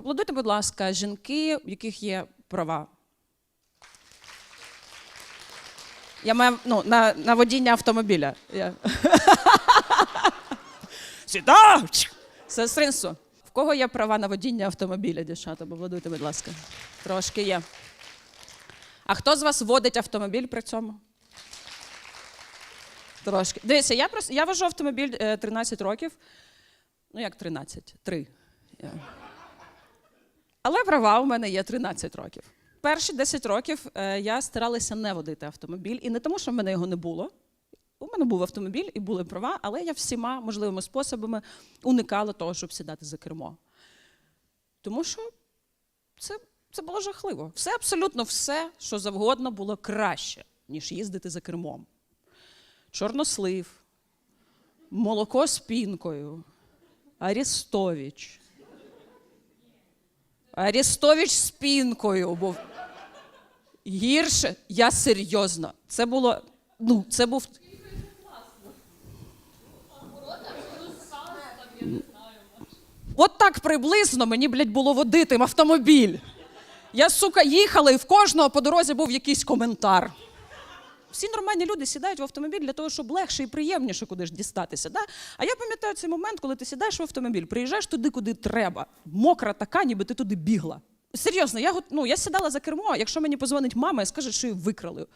Поаплодуйте, будь ласка, жінки, в яких є права. Я маю ну, на, на водіння автомобіля. Я... Сестринство. В кого є права на водіння автомобіля, дівчата? Поаплодуйте, будь ласка. Трошки є. А хто з вас водить автомобіль при цьому? Трошки. Дивіться, я просто я вожу автомобіль е, 13 років. Ну, як 13? Три. Я. Але права у мене є 13 років. Перші 10 років е, я старалася не водити автомобіль. І не тому, що в мене його не було. У мене був автомобіль і були права, але я всіма можливими способами уникала того, щоб сідати за кермо. Тому що це, це було жахливо. Все, абсолютно все, що завгодно, було краще, ніж їздити за кермом. Чорнослив, молоко з пінкою, Арістович. Арістович з пінкою був. Гірше, я серйозно. Це було. Ну, це був. От так приблизно мені, блядь, було водити автомобіль. Я, сука, їхала, і в кожного по дорозі був якийсь коментар. Всі нормальні люди сідають в автомобіль для того, щоб легше і приємніше кудись дістатися. Да? А я пам'ятаю цей момент, коли ти сідаєш в автомобіль, приїжджаєш туди, куди треба. Мокра така, ніби ти туди бігла. Серйозно, я, ну, я сідала за кермо, якщо мені позвонить мама і скаже, що її викрали.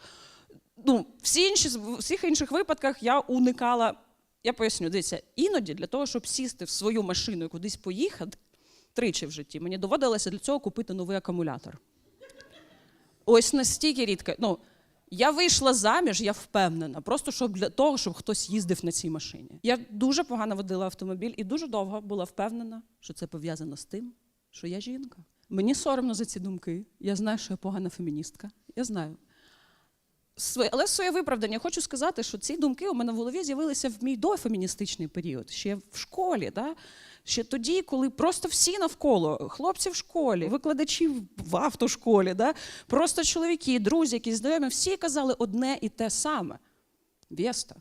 Ну, всі інші, в всіх інших випадках я уникала. Я поясню, дивіться, іноді для того, щоб сісти в свою машину і кудись поїхати, тричі в житті, мені доводилося для цього купити новий акумулятор. Ось настільки рідко. Ну, я вийшла заміж, я впевнена, просто щоб для того, щоб хтось їздив на цій машині. Я дуже погано водила автомобіль і дуже довго була впевнена, що це пов'язано з тим, що я жінка. Мені соромно за ці думки. Я знаю, що я погана феміністка. Я знаю. Але своє виправдання хочу сказати, що ці думки у мене в голові з'явилися в мій дофеміністичний період, ще в школі. Да? Ще тоді, коли просто всі навколо, хлопці в школі, викладачі в- автошколі, да? просто чоловіки, друзі, якісь знайомі, всі казали одне і те саме. Вєста.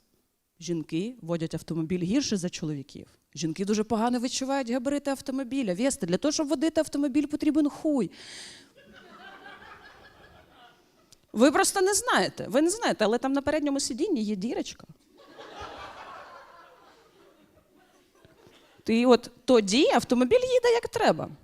Жінки водять автомобіль гірше за чоловіків. Жінки дуже погано відчувають габарити автомобіля. Вєста, для того, щоб водити автомобіль, потрібен хуй. Ви просто не знаєте. Ви не знаєте, але там на передньому сидінні є дірочка. Ти от тоді автомобіль їде як треба.